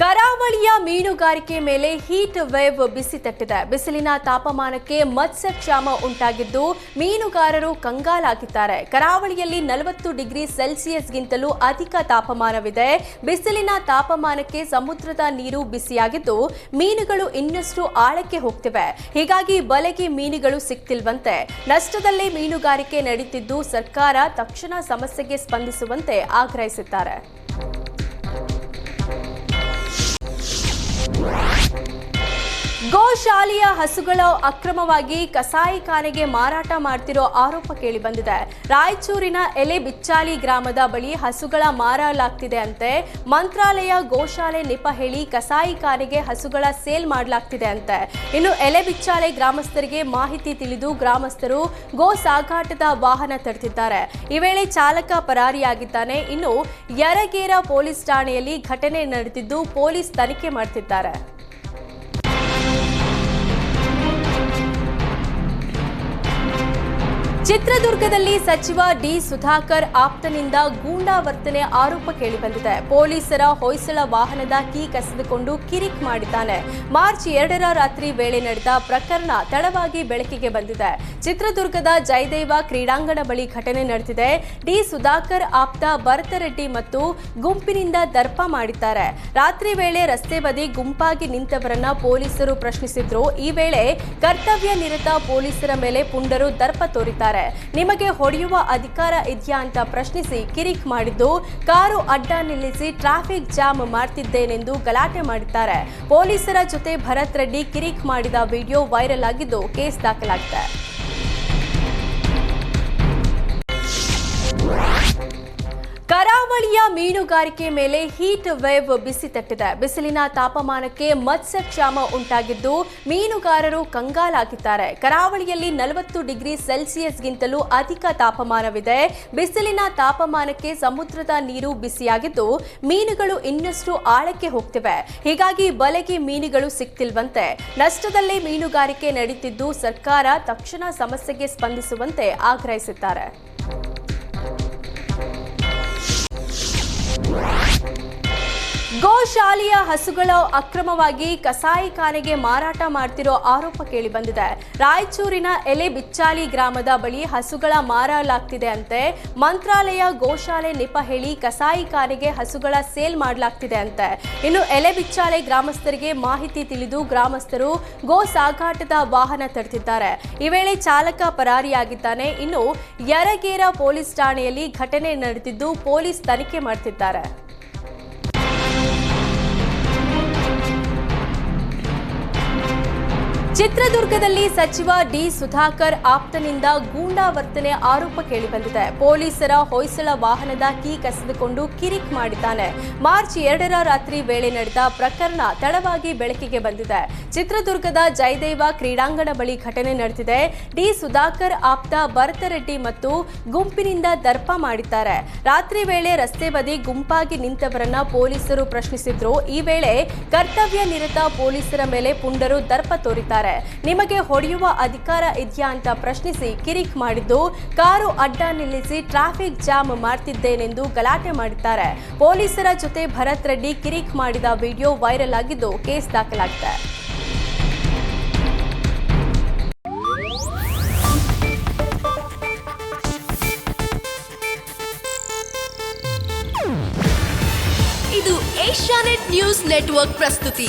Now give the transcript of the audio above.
ಕರಾವಳಿಯ ಮೀನುಗಾರಿಕೆ ಮೇಲೆ ಹೀಟ್ ವೇವ್ ಬಿಸಿ ತಟ್ಟಿದೆ. ಬಿಸಿಲಿನ ತಾಪಮಾನಕ್ಕೆ ಮತ್ಸ್ಯಕ್ಷಾಮ ಉಂಟಾಗಿದ್ದು ಮೀನುಗಾರರು ಕಂಗಾಲಾಗಿದ್ದಾರೆ. ಕರಾವಳಿಯಲ್ಲಿ ನಲವತ್ತು ಡಿಗ್ರಿ ಸೆಲ್ಸಿಯಸ್ಗಿಂತಲೂ ಅಧಿಕ ತಾಪಮಾನವಿದೆ. ಬಿಸಿಲಿನ ತಾಪಮಾನಕ್ಕೆ ಸಮುದ್ರದ ನೀರು ಬಿಸಿಯಾಗಿದ್ದು ಮೀನುಗಳು ಇನ್ನಷ್ಟು ಆಳಕ್ಕೆ ಹೋಗ್ತಿವೆ. ಹೀಗಾಗಿ ಬಲೆಗೆ ಮೀನುಗಳು ಸಿಗ್ತಿಲ್ವಂತೆ ನಷ್ಟದಲ್ಲೇ ಮೀನುಗಾರಿಕೆ ನಡೀತಿದ್ದು ಸರ್ಕಾರ ತಕ್ಷಣ ಸಮಸ್ಯೆಗೆ ಸ್ಪಂದಿಸುವಂತೆ ಆಗ್ರಹಿಸಿದ್ದಾರೆ. ಗೋಶಾಲೆಯ ಹಸುಗಳು ಅಕ್ರಮವಾಗಿ ಕಸಾಯಿಖಾನೆಗೆ ಮಾರಾಟ ಮಾಡ್ತಿರೋ ಆರೋಪ ಕೇಳಿ ಬಂದಿದೆ. ರಾಯಚೂರಿನ ಎಲೆ ಬಿಚ್ಚಾಲಿ ಗ್ರಾಮದ ಬಳಿ ಹಸುಗಳ ಮಾರಲಾಗ್ತಿದೆ ಅಂತೆ. ಮಂತ್ರಾಲಯ ಗೋಶಾಲೆ ನೆಪ ಹೇಳಿ ಕಸಾಯಿಖಾನೆಗೆ ಹಸುಗಳ ಸೇಲ್ ಮಾಡಲಾಗ್ತಿದೆ ಅಂತೆ. ಇನ್ನು ಎಲೆ ಬಿಚ್ಚಾಲೆ ಗ್ರಾಮಸ್ಥರಿಗೆ ಮಾಹಿತಿ ತಿಳಿದು ಗ್ರಾಮಸ್ಥರು ಗೋ ಸಾಗಾಟದ ವಾಹನ ತಡೆದಿದ್ದಾರೆ ಈ ವೇಳೆ ಚಾಲಕ ಪರಾರಿಯಾಗಿದ್ದಾನೆ. ಇನ್ನು ಯರಗೇರ ಪೊಲೀಸ್ ಠಾಣೆಯಲ್ಲಿ ಘಟನೆ ನಡೆದಿದ್ದು ಪೊಲೀಸ್ ತನಿಖೆ ಮಾಡ್ತಿದ್ದಾರೆ. ಚಿತ್ರದುರ್ಗದಲ್ಲಿ ಸಚಿವ ಡಿ ಸುಧಾಕರ್ ಆಪ್ತನಿಂದ ಗೂಂಡಾ ವರ್ತನೆ ಆರೋಪ ಕೇಳಿಬಂದಿದೆ. ಪೊಲೀಸರ ಹೊಯ್ಸಳ ವಾಹನದ ಕೀ ಕಸಿದುಕೊಂಡು ಕಿರಿಕ್ ಮಾಡಿದ್ದಾನೆ. ಮಾರ್ಚ್ ಎರಡರ ರಾತ್ರಿ ವೇಳೆ ನಡೆದ ಪ್ರಕರಣ ತಡವಾಗಿ ಬೆಳಕಿಗೆ ಬಂದಿದೆ. ಚಿತ್ರದುರ್ಗದ ಜಯದೇವ ಕ್ರೀಡಾಂಗಣ ಬಳಿ ಘಟನೆ ನಡೆದಿದೆ. ಡಿ ಸುಧಾಕರ್ ಆಪ್ತ ಭರತರೆಡ್ಡಿ ಮತ್ತು ಗುಂಪಿನಿಂದ ದರ್ಪ ಮಾಡಿದ್ದಾರೆ. ರಾತ್ರಿ ವೇಳೆ ರಸ್ತೆ ಬದಿ ಗುಂಪಾಗಿ ನಿಂತವರನ್ನ ಪೊಲೀಸರು ಪ್ರಶ್ನಿಸಿದ್ರು. ಈ ವೇಳೆ ಕರ್ತವ್ಯ ನಿರತ ಪೊಲೀಸರ ಮೇಲೆ ಪುಂಡರು ದರ್ಪ ತೋರಿದ್ದಾರೆ. ನಿಮಗೆ ಹೊಡೆಯುವ ಅಧಿಕಾರ ಇದೆಯಾ ಅಂತ ಪ್ರಶ್ನಿಸಿ ಕಿರಿಕ್ ಮಾಡಿದ್ದು, ಕಾರು ಅಡ್ಡ ನಿಲ್ಲಿಸಿ ಟ್ರಾಫಿಕ್ ಜಾಮ್ ಮಾಡ್ತಿದ್ದೇನೆಂದು ಗಲಾಟೆ ಮಾಡಿದ್ದಾರೆ. ಪೊಲೀಸರ ಜೊತೆ ಭರತ್ ರೆಡ್ಡಿ ಕಿರಿಕ್ ಮಾಡಿದ ವಿಡಿಯೋ ವೈರಲ್ ಆಗಿದ್ದು ಕೇಸ್ ದಾಖಲಾಗಿದೆ. ಕರಾವಳಿಯ ಮೀನುಗಾರಿಕೆ ಮೇಲೆ ಹೀಟ್ ವೇವ್ ಬಿಸಿ ತಟ್ಟಿದೆ. ಬಿಸಿಲಿನ ತಾಪಮಾನಕ್ಕೆ ಮತ್ಸ್ಯಕ್ಷಾಮ ಉಂಟಾಗಿದ್ದು ಮೀನುಗಾರರು ಕಂಗಾಲಾಗಿದ್ದಾರೆ. ಕರಾವಳಿಯಲ್ಲಿ ನಲವತ್ತು ಡಿಗ್ರಿ ಸೆಲ್ಸಿಯಸ್ಗಿಂತಲೂ ಅಧಿಕ ತಾಪಮಾನವಿದೆ. ಬಿಸಿಲಿನ ತಾಪಮಾನಕ್ಕೆ ಸಮುದ್ರದ ನೀರು ಬಿಸಿಯಾಗಿದ್ದು ಮೀನುಗಳು ಇನ್ನಷ್ಟು ಆಳಕ್ಕೆ ಹೋಗ್ತಿವೆ. ಹೀಗಾಗಿ ಬಲೆಗೆ ಮೀನುಗಳು ಸಿಗ್ತಿಲ್ವಂತೆ ನಷ್ಟದಲ್ಲೇ ಮೀನುಗಾರಿಕೆ ನಡೀತಿದ್ದು ಸರ್ಕಾರ ತಕ್ಷಣ ಸಮಸ್ಯೆಗೆ ಸ್ಪಂದಿಸುವಂತೆ ಆಗ್ರಹಿಸಿದ್ದಾರೆ. ಗೋಶಾಲೆಯ ಹಸುಗಳು ಅಕ್ರಮವಾಗಿ ಕಸಾಯಿಖಾನೆಗೆ ಮಾರಾಟ ಮಾಡ್ತಿರೋ ಆರೋಪ ಕೇಳಿ ಬಂದಿದೆ. ರಾಯಚೂರಿನ ಎಲೆ ಬಿಚ್ಚಾಲಿ ಗ್ರಾಮದ ಬಳಿ ಹಸುಗಳ ಮಾರಲಾಗ್ತಿದೆ ಅಂತೆ. ಮಂತ್ರಾಲಯ ಗೋಶಾಲೆ ನೆಪ ಹೇಳಿ ಕಸಾಯಿಖಾನೆಗೆ ಹಸುಗಳ ಸೇಲ್ ಮಾಡಲಾಗ್ತಿದೆ ಅಂತೆ. ಇನ್ನು ಎಲೆ ಬಿಚ್ಚಾಲೆ ಗ್ರಾಮಸ್ಥರಿಗೆ ಮಾಹಿತಿ ತಿಳಿದು ಗ್ರಾಮಸ್ಥರು ಗೋ ಸಾಗಾಟದ ವಾಹನ ತಡೆದಿದ್ದಾರೆ ಈ ವೇಳೆ ಚಾಲಕ ಪರಾರಿಯಾಗಿದ್ದಾನೆ. ಇನ್ನು ಯರಗೇರ ಪೊಲೀಸ್ ಠಾಣೆಯಲ್ಲಿ ಘಟನೆ ನಡೆದಿದ್ದು ಪೊಲೀಸ್ ತನಿಖೆ ಮಾಡ್ತಿದ್ದಾರೆ. ಚಿತ್ರದುರ್ಗದಲ್ಲಿ ಸಚಿವ ಡಿ ಸುಧಾಕರ್ ಆಪ್ತನಿಂದ ಗೂಂಡಾ ವರ್ತನೆ ಆರೋಪ ಕೇಳಿಬಂದಿದೆ. ಪೊಲೀಸರ ಹೊಯ್ಸಳ ವಾಹನದ ಕೀ ಕಸಿದುಕೊಂಡು ಕಿರಿಕ್ ಮಾಡಿದ್ದಾನೆ. ಮಾರ್ಚ್ ಎರಡರ ರಾತ್ರಿ ವೇಳೆ ನಡೆದ ಪ್ರಕರಣ ತಡವಾಗಿ ಬೆಳಕಿಗೆ ಬಂದಿದೆ. ಚಿತ್ರದುರ್ಗದ ಜಯದೇವ ಕ್ರೀಡಾಂಗಣ ಬಳಿ ಘಟನೆ ನಡೆದಿದೆ. ಡಿ ಸುಧಾಕರ್ ಆಪ್ತ ಭರತರೆಡ್ಡಿ ಮತ್ತು ಗುಂಪಿನಿಂದ ದರ್ಪ ಮಾಡಿದ್ದಾರೆ. ರಾತ್ರಿ ವೇಳೆ ರಸ್ತೆ ಬದಿ ಗುಂಪಾಗಿ ನಿಂತವರನ್ನ ಪೊಲೀಸರು ಪ್ರಶ್ನಿಸಿದ್ರು. ಈ ವೇಳೆ ಕರ್ತವ್ಯ ನಿರತ ಪೊಲೀಸರ ಮೇಲೆ ಪುಂಡರು ದರ್ಪ ತೋರಿದ್ದಾರೆ. ನಿಮಗೆ ಹೊಡೆಯುವ ಅಧಿಕಾರ ಇದೆಯಾ ಅಂತ ಪ್ರಶ್ನಿಸಿ ಕಿರಿಕ್ ಮಾಡಿದ್ದು, ಕಾರು ಅಡ್ಡ ನಿಲ್ಲಿಸಿ ಟ್ರಾಫಿಕ್ ಜಾಮ್ ಮಾಡ್ತಿದ್ದೇನೆಂದು ಗಲಾಟೆ ಮಾಡಿದ್ದಾರೆ. ಪೊಲೀಸರ ಜೊತೆ ಭರತ್ ರೆಡ್ಡಿ ಕಿರಿಕ್ ಮಾಡಿದ ವಿಡಿಯೋ ವೈರಲ್ ಆಗಿದ್ದು ಕೇಸ್ ದಾಖಲಾಗಿದೆ. ಇದು ಏಷ್ಯಾನೆಟ್ ನ್ಯೂಸ್ ನೆಟ್ವರ್ಕ್ ಪ್ರಸ್ತುತಿ.